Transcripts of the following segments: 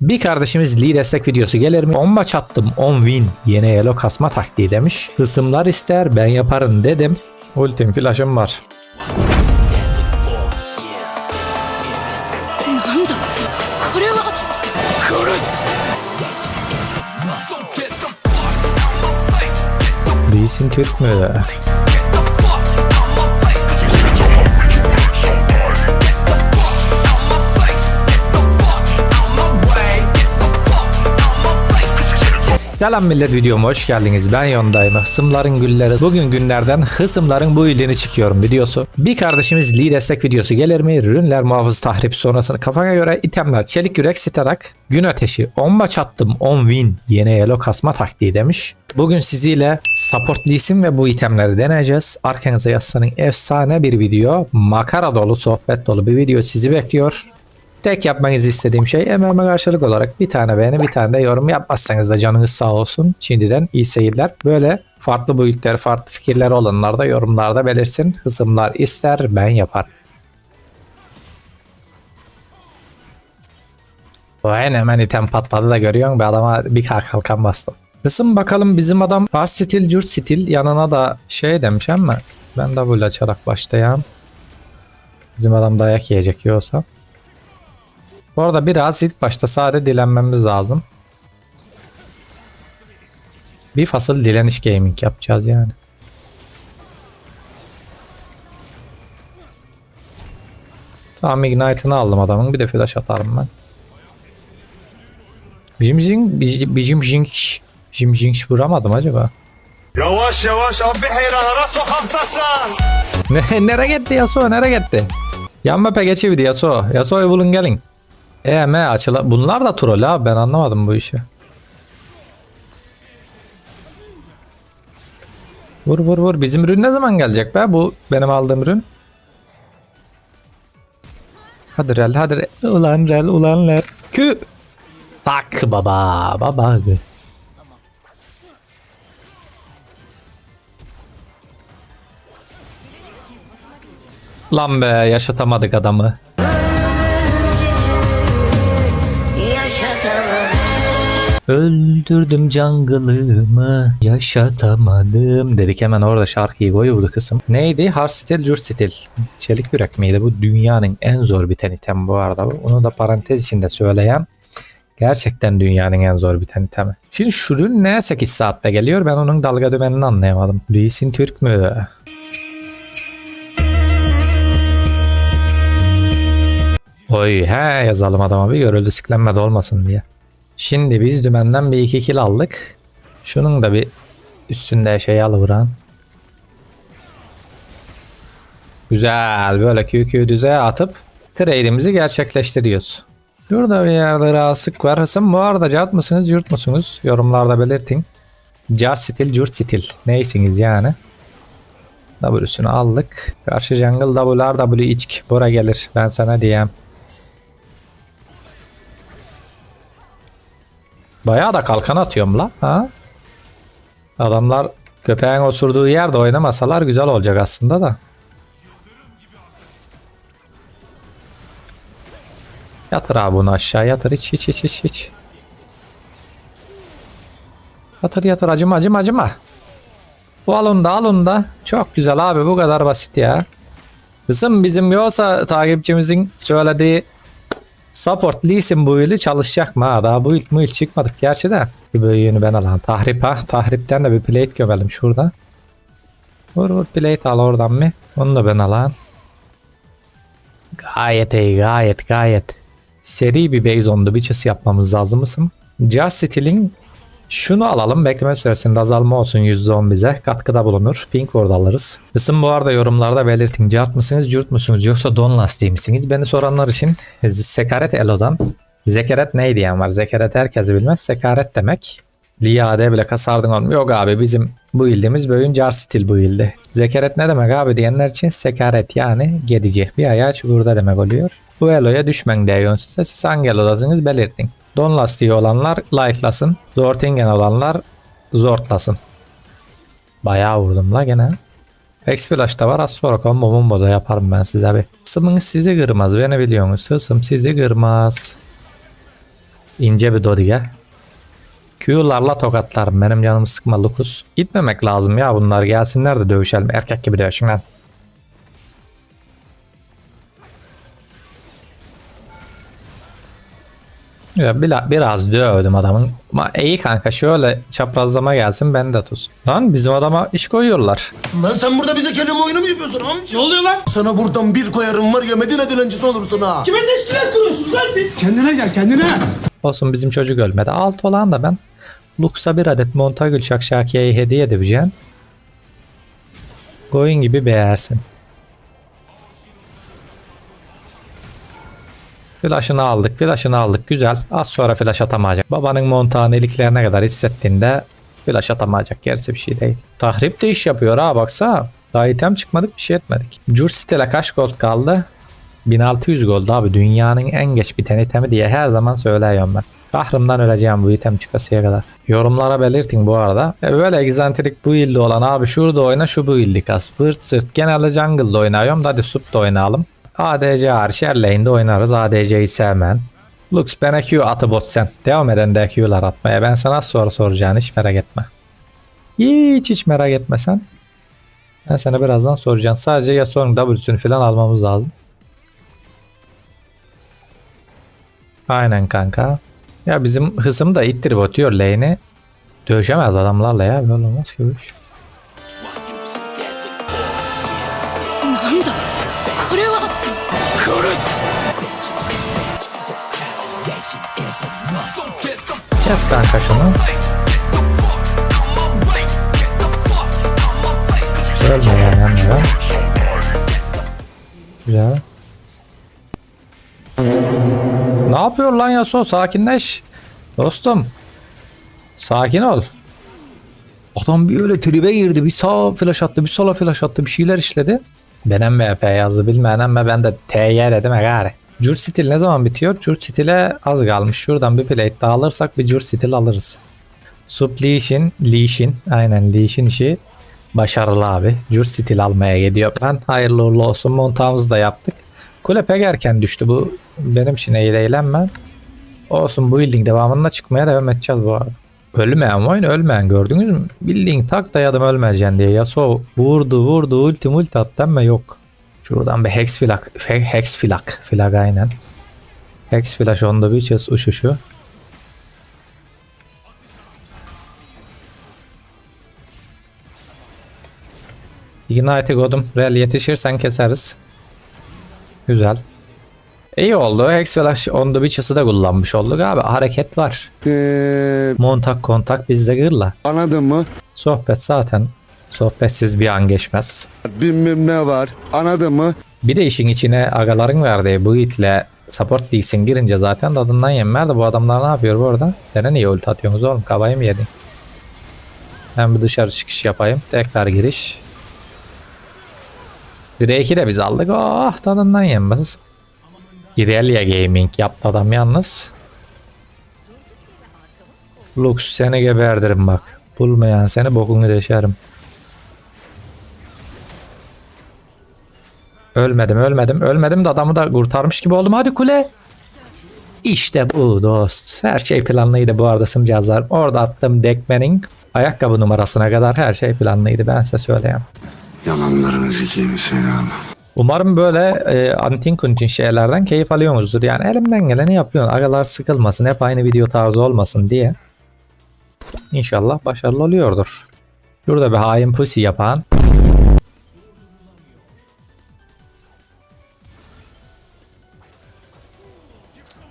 Bir kardeşimiz Lee destek videosu gelir mi? Bomba çattım 10 win yeni elo kasma taktiği demiş. Hısımlar ister ben yaparım dedim. Ultim flash'ım var. Lee Sin Türk mü? Selam millet videoma hoş geldiniz. Ben Yondayım. Hısımların gülleri. Bugün günlerden hısımların bu ildiğini çıkıyorum videosu. Bir kardeşimiz Lee destek videosu gelir mi? Rünler muhafız tahrip sonrasını kafana göre itemler çelik yürek sitarak gün ateşi 10 maç attım 10 win yeni elo kasma taktiği demiş. Bugün siziyle support Lee'sin ve bu itemleri deneyeceğiz. Arkanıza yazsanın efsane bir video. Makara dolu sohbet dolu bir video sizi bekliyor. Tek yapmanızı istediğim şey emeğime karşılık olarak bir tane beğeni bir tane de yorum yapmazsanız da canınız sağ olsun. Şimdiden iyi seyirler. Böyle farklı boyutlar, farklı fikirler olanlar da yorumlarda belirsin. Hısımlar ister ben yapar. Vay hemen item patladı da görüyorsun. Bir adama bir kalk kalkan bastım. Hısım bakalım bizim adam fast stil, cürt stil yanına da şey demiş ama ben double açarak başlayayım. Bizim adam dayak yiyecek yiyorsa. Bu arada biraz ilk başta sade dilenmemiz lazım. Bir fasıl dileniş gaming yapacağız yani. Tamam Ignite'ını aldım adamın. Bir de flash atarım ben. Bizim zing, bizim zing, bizim zing vuramadım acaba. Yavaş yavaş abi heyranlara sokaktasın. Ne, nereye gitti Yasuo nereye gitti? Yan map'e geçiyordu Yasuo. Yasuo'yu bulun gelin. E me açıla. Bunlar da troll abi ben anlamadım bu işi. Vur vur vur. Bizim ürün ne zaman gelecek be? Bu benim aldığım ürün. Hadi rel hadi rel. Ulan rel ulan rel. Kü. Tak baba baba. Lan be yaşatamadık adamı. Öldürdüm jungle'ımı yaşatamadım dedik hemen orada şarkıyı koyuyordu kısım. Neydi? Hard Steel, Jur Steel. Çelik yürek miydi? Bu dünyanın en zor biten item bu arada. Onu da parantez içinde söyleyen gerçekten dünyanın en zor biten itemi. Şimdi şu ürün ne 8 saatte geliyor? Ben onun dalga dümenini anlayamadım. Lee Sin Türk mü? Oy he yazalım adama bir görüldü siklenmedi olmasın diye. Şimdi biz dümenden bir iki kill aldık. Şunun da bir üstünde şey alıvıran. Güzel böyle QQ düzeye atıp trade'imizi gerçekleştiriyoruz. Şurada bir yerde rahatsızlık var. Hısım bu arada cat mısınız yurt musunuz? Yorumlarda belirtin. Car stil, curt stil. Neysiniz yani? W'sunu aldık. Karşı jungle W'lar W içk. Bora gelir. Ben sana diyeyim. Bayağı da kalkan atıyorum la. Ha? Adamlar köpeğin osurduğu yerde oynamasalar güzel olacak aslında da. Yatır abi bunu aşağı yatır hiç hiç hiç hiç hiç. Yatır yatır acıma acıma acıma. Bu alın da alın da. Çok güzel abi bu kadar basit ya. Kızım bizim yoksa takipçimizin söylediği Support Lee'sin bu yılı çalışacak mı ha? Daha bu yıl, bu yıl çıkmadık gerçi de. Bir bölüğünü ben alayım. Tahrip ha. Tahripten de bir plate gömelim şurada. Vur vur plate al oradan mı? Onu da ben alayım. Gayet iyi gayet gayet. Seri bir base on the bitches yapmamız lazım mısın? Just Steel'in şunu alalım. Bekleme süresinde azalma olsun %10 bize. Katkıda bulunur. Pink ward alırız. Isın bu arada yorumlarda belirtin. Cart mısınız, cürt musunuz yoksa don lastiği misiniz? Beni soranlar için Sekaret Elo'dan. Zekeret ne diyen var? Zekeret herkes bilmez. Sekaret demek. Liade bile kasardın oğlum. Yok abi bizim bu ildiğimiz bölüm car stil bu ildi. Zekeret ne demek abi diyenler için sekaret yani gedici. Bir ayağı çukurda demek oluyor. Bu eloya düşmen diyor size. Siz hangi elodasınız belirtin. Don lastiği olanlar like'lasın. Zortingen olanlar zortlasın. Bayağı vurdum la gene. X Flash da var az sonra combo bombo da yaparım ben size abi. Sımınız sizi kırmaz beni biliyorsunuz. Sısım sizi kırmaz. İnce bir Dodige. Q'larla tokatlarım. Benim canımı sıkma Lukus. Gitmemek lazım ya bunlar. Gelsinler de dövüşelim. Erkek gibi dövüşün lan. Bila- biraz dövdüm adamın. Ama iyi kanka şöyle çaprazlama gelsin ben de tuz. Lan bizim adama iş koyuyorlar. Lan sen burada bize kelime oyunu mu yapıyorsun amca? Ne oluyor lan? Sana buradan bir koyarım var ya Medine dilencisi olursun ha. Kime teşkilat kuruyorsunuz lan siz? Kendine gel kendine. Olsun bizim çocuk ölmedi. Alt olan da ben Lux'a bir adet Montagül Şakşakiye'yi hediye edeceğim. Going gibi beğersin. Flash'ını aldık, flash'ını aldık. Güzel. Az sonra flash atamayacak. Babanın montağını iliklerine kadar hissettiğinde flash atamayacak. Gerisi bir şey değil. Tahrip de iş yapıyor ha baksa. Daha item çıkmadık bir şey etmedik. Jurstile kaç gold kaldı? 1600 gold abi. Dünyanın en geç biten itemi diye her zaman söylüyorum ben. Kahrımdan öleceğim bu item çıkasıya kadar. Yorumlara belirtin bu arada. E böyle egzantrik bu ilde olan abi şurada oyna şu bu ildi kas. Vırt sırt. Genelde jungle'da oynuyorum. Hadi sup da oynayalım. ADC hariç her lane'de oynarız. ADC'yi sevmen. Lux bana Q atı sen. Devam eden de Q'lar atmaya. Ben sana sonra soracağını hiç merak etme. Hiç hiç merak etme sen. Ben sana birazdan soracağım. Sadece Yasuo'nun W'sünü falan almamız lazım. Aynen kanka. Ya bizim hızım da ittirip atıyor lane'i. Dövüşemez adamlarla ya. Böyle olmaz ki bu iş. Kes kanka şunu. Ölme yani yanmıyor. Güzel. Ne yapıyor lan Yasuo? Sakinleş. Dostum. Sakin ol. Adam bir öyle tribe girdi. Bir sağa flash attı, bir sola flash attı. Bir şeyler işledi. Benim MP yazdı bilmeyen ama ben de TY dedim gari. Jur Steel ne zaman bitiyor? Jur Steel'e az kalmış. Şuradan bir plate daha alırsak bir Jur Steel alırız. Sub Leash'in, aynen Leash'in işi başarılı abi. Jur Steel almaya gidiyor. Ben hayırlı uğurlu olsun. Montağımızı da yaptık. Kule pek erken düştü. Bu benim için eğlenmem. Olsun bu building devamında çıkmaya devam edeceğiz bu arada. Ölmeyen oyun ölmeyen gördünüz mü? Bildiğin tak dayadım ölmeyeceksin diye. Yasuo vurdu vurdu ulti multi attı ama yok. Şuradan bir hex flak, fe- hex flak, flak aynen. Hex flash on the witches uçuşu. Ignite godum. Rel yetişirsen keseriz. Güzel. İyi oldu. Hex flash on the witches'ı da kullanmış olduk abi. Hareket var. Ee, Montak kontak bizde gırla. anladın mı? Sohbet zaten sohbetsiz bir an geçmez. Bilmem ne var. Anladın mı? Bir de işin içine agaların verdiği bu itle support değilsin girince zaten tadından yenmez de bu adamlar ne yapıyor bu arada? Neden niye ulti atıyorsunuz oğlum? Kafayı mı yedin? Ben bir dışarı çıkış yapayım. Tekrar giriş. Drake'i de biz aldık. Oh tadından yenmez. Irelia Gaming yaptı adam yalnız. Lux seni geberdirim bak. Bulmayan seni bokunu deşerim. Ölmedim ölmedim ölmedim de adamı da kurtarmış gibi oldum. Hadi kule. İşte bu dost. Her şey planlıydı bu arada sımcağızlar. Orada attığım dekmenin ayakkabı numarasına kadar her şey planlıydı ben size söyleyeyim. Yalanlarını zikeyim Hüseyin abi. Umarım böyle e, antin kuntin şeylerden keyif alıyorsunuzdur. Yani elimden geleni yapıyorum. Agalar sıkılmasın, hep aynı video tarzı olmasın diye. İnşallah başarılı oluyordur. Şurada bir hain pussy yapan.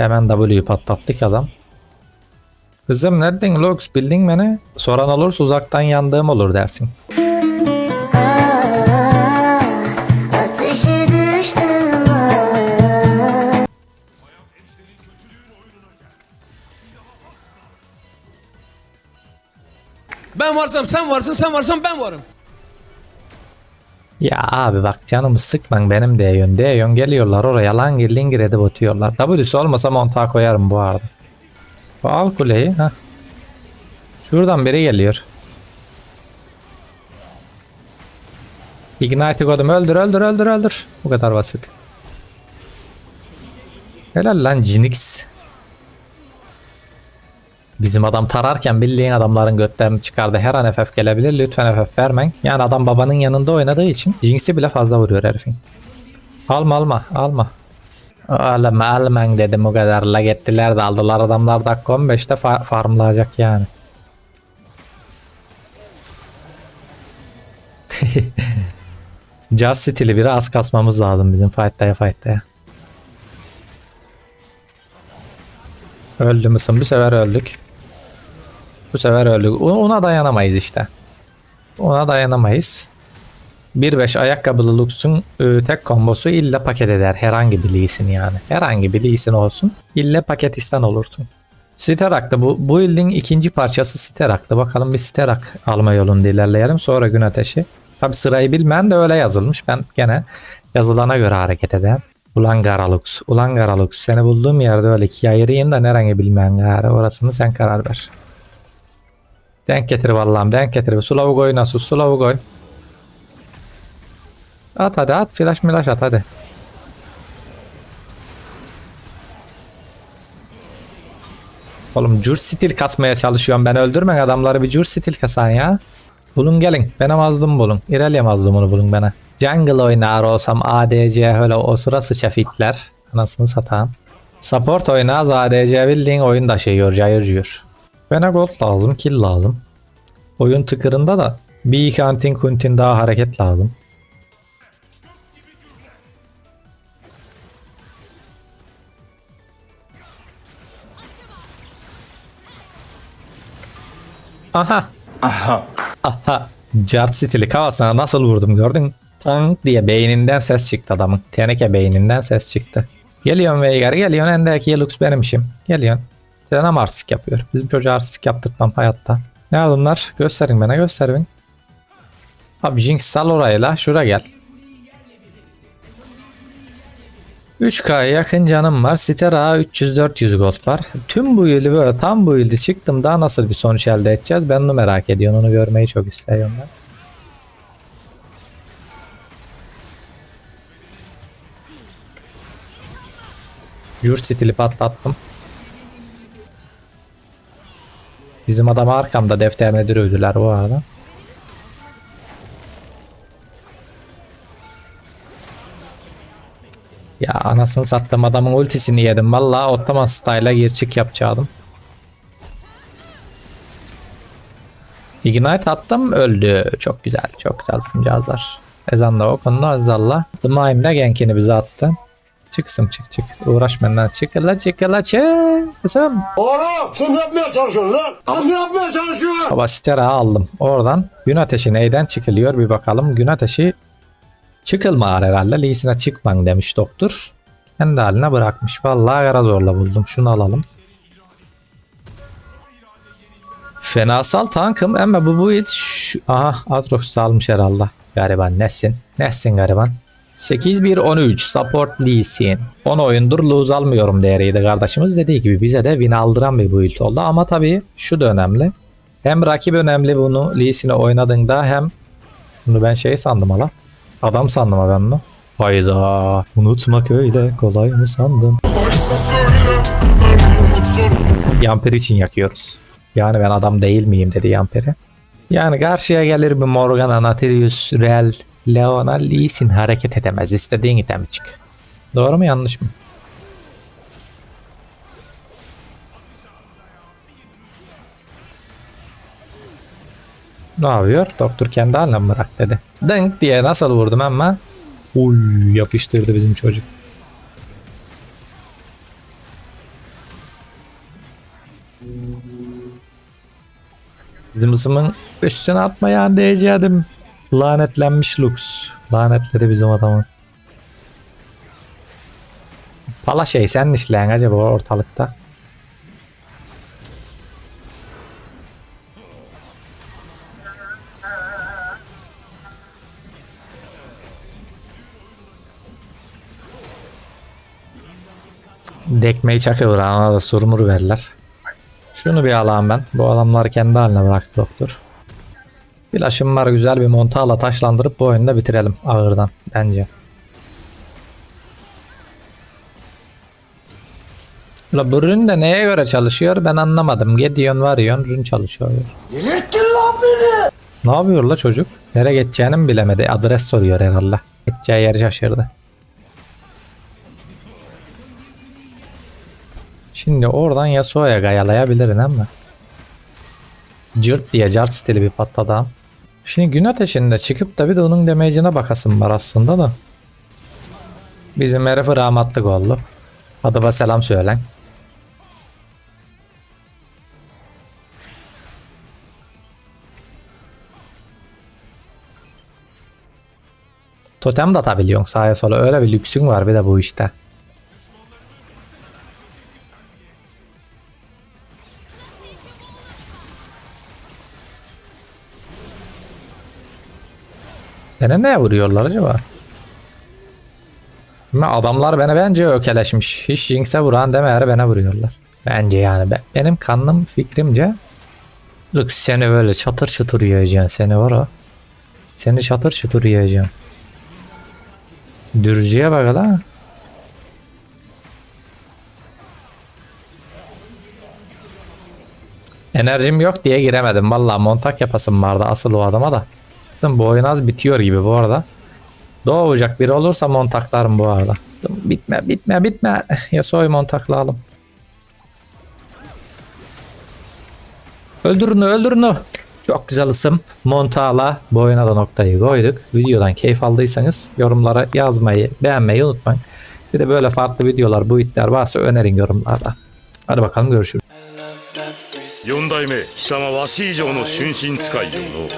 Hemen W'yu patlattık adam. Kızım nereden Lux bildin beni? Soran olursa uzaktan yandığım olur dersin. Ateşe düştüm. Ben varsam sen varsın, sen varsan ben varım. Ya abi bak canımı sıkman benim de yön. De yön geliyorlar oraya langir lingir edip atıyorlar. W'si olmasa montağa koyarım bu arada. Al kuleyi. ha. Şuradan biri geliyor. Ignite God'um öldür öldür öldür öldür. Bu kadar basit. Helal lan Jinx. Bizim adam tararken bildiğin adamların götlerini çıkardı. Her an FF gelebilir. Lütfen FF vermen. Yani adam babanın yanında oynadığı için Jinx'i bile fazla vuruyor herifin. Alma alma alma. Alma alman dedim o kadar. La gittiler de aldılar adamlar dakika 15'te fa- farmlayacak yani. Just stili biri az kasmamız lazım bizim fight'taya fight'taya. Öldü müsün? Bu sefer öldük. Bu sefer öldük. Ona dayanamayız işte. Ona dayanamayız. 1-5 ayakkabılı Lux'un e, tek kombosu illa paket eder. Herhangi bir Lee'sin yani. Herhangi bir Lee'sin olsun. İlla paketistan olursun. Sterak'ta bu, bu build'in ikinci parçası Sterak'ta. Bakalım bir Sterak alma yolunda ilerleyelim. Sonra gün ateşi. Tabi sırayı bilmeyen de öyle yazılmış. Ben gene yazılana göre hareket ederim. Ulan Garalux, ulan Garalux seni bulduğum yerde öyle ikiye ayırayım da nereye bilmeyen gari orasını sen karar ver. Denk getir vallahi denk getir. Sulavu koy nasıl sulavu koy. At hadi at flash milaş at hadi. Oğlum cur stil kasmaya çalışıyorum ben öldürmen adamları bir cur stil kasan ya. Bulun gelin bana mazlum bulun. İrelya mazlumunu bulun bana. Jungle oynar olsam ADC öyle o sıra sıça fitler. Anasını satağım. Support oynaz ADC bildiğin oyun da şey yor cayır cayır. Bana gold lazım kill lazım. Oyun tıkırında da bir iki antin kuntin daha hareket lazım. Aha. Aha. Aha. Jart stili kafasına nasıl vurdum gördün? Tank diye beyninden ses çıktı adamın. Teneke beyninden ses çıktı. Geliyorsun Veigar geliyorsun endeki Lux benim işim. Geliyorsun. Sen ama artistik yapıyor. Bizim çocuğa artistik yaptırtmam hayatta. Ne bunlar? Gösterin bana gösterin. Abi Jinx sal oraya la. Şura gel. 3K'ya yakın canım var. Stera 300-400 gold var. Tüm bu yılı böyle tam bu yılda çıktım daha nasıl bir sonuç elde edeceğiz? Ben onu merak ediyorum. Onu görmeyi çok istiyorum ben. Jur stili patlattım. Bizim adam arkamda defterine dürüldüler bu arada. Ya anasını sattım adamın ultisini yedim. Valla Ottoman style'a gir çık yapacaktım. Ignite attım öldü. Çok güzel çok güzel simcazlar. Ezan da okundu azalla. The Mime de genkini bize attı. Çıksın çık çık. Uğraş benden çık la çık la çık. Kızım. Oğlum sen ne yapmaya çalışıyorsun lan? Lan ne yapmaya çalışıyorsun? Baba Stera aldım. Oradan gün ateşi neyden çıkılıyor bir bakalım. Gün ateşi çıkılma herhalde. Lee'sine çıkman demiş doktor. Kendi haline bırakmış. Vallahi kara zorla buldum. Şunu alalım. Fenasal tankım ama bu build şu... Aha Atrox almış herhalde. Gariban nesin? Nesin gariban? 8-1-13 support Lee Sin. 10 oyundur lose almıyorum değeriydi kardeşimiz. Dediği gibi bize de win aldıran bir build oldu. Ama tabii şu da önemli. Hem rakip önemli bunu Lee Sin'i oynadığında hem şunu ben şey sandım hala. Adam sandım ha ben bunu. Hayda. Unutmak öyle kolay mı sandın? Yamper için yakıyoruz. Yani ben adam değil miyim dedi Yamper'e. Yani karşıya gelir bir Morgana, Nautilus, Real, Leona, Lee Sin hareket edemez. İstediğin itemi çık. Doğru mu yanlış mı? Ne yapıyor? Doktor kendi haline mi bırak dedi. Dınk diye nasıl vurdum ama Uy yapıştırdı bizim çocuk. Bizim ısımın üstüne atmayan diyeceğim. Lanetlenmiş Lux. Lanetledi bizim adamı. Pala şey sen işleyen acaba ortalıkta. Dekmeyi çakıyor ona da surmur verler. Şunu bir alayım ben. Bu adamları kendi haline bıraktı doktor. Flaşım var güzel bir montağla taşlandırıp bu oyunu da bitirelim ağırdan bence. La bu rün de neye göre çalışıyor ben anlamadım. Gidiyorsun varıyorsun rün çalışıyor. Delirttin lan beni. Ne yapıyor la çocuk? Nereye geçeceğini mi bilemedi. Adres soruyor herhalde. Gideceği yeri şaşırdı. Şimdi oradan Yasuo'ya gayalayabilirin ama. Cırt diye cart stili bir patladı. Şimdi gün ateşinde çıkıp da bir de onun damage'ine bakasım var aslında da. Bizim herif rahmatlık oldu. Adıma selam söylen. Totem de atabiliyorsun sağa sola. Öyle bir lüksün var bir de bu işte. Beni ne vuruyorlar acaba? Ama adamlar beni bence ökeleşmiş. Hiç Jinx'e vuran demeyer bana vuruyorlar. Bence yani. be- benim kanım fikrimce Look seni böyle çatır çatır yiyeceksin seni var o. Seni çatır çatır yiyeceğim. Dürücüye bak la. Enerjim yok diye giremedim. Vallahi montak yapasım vardı asıl o adama da. Zaten bu oyun az bitiyor gibi bu arada. Doğacak biri olursa montaklarım bu arada. Bitme bitme bitme. Ya soy montaklayalım. Öldürün öldürün o. Çok güzel ısım. Montala bu oyuna da noktayı koyduk. Videodan keyif aldıysanız yorumlara yazmayı, beğenmeyi unutmayın. Bir de böyle farklı videolar, bu itler varsa önerin yorumlarda. Hadi bakalım görüşürüz. 四代目貴様わし以上の春心使いよの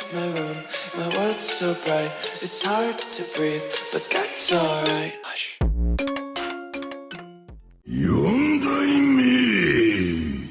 around my room. My world's so bright, it's hard to breathe, but that's alright. Hush. よ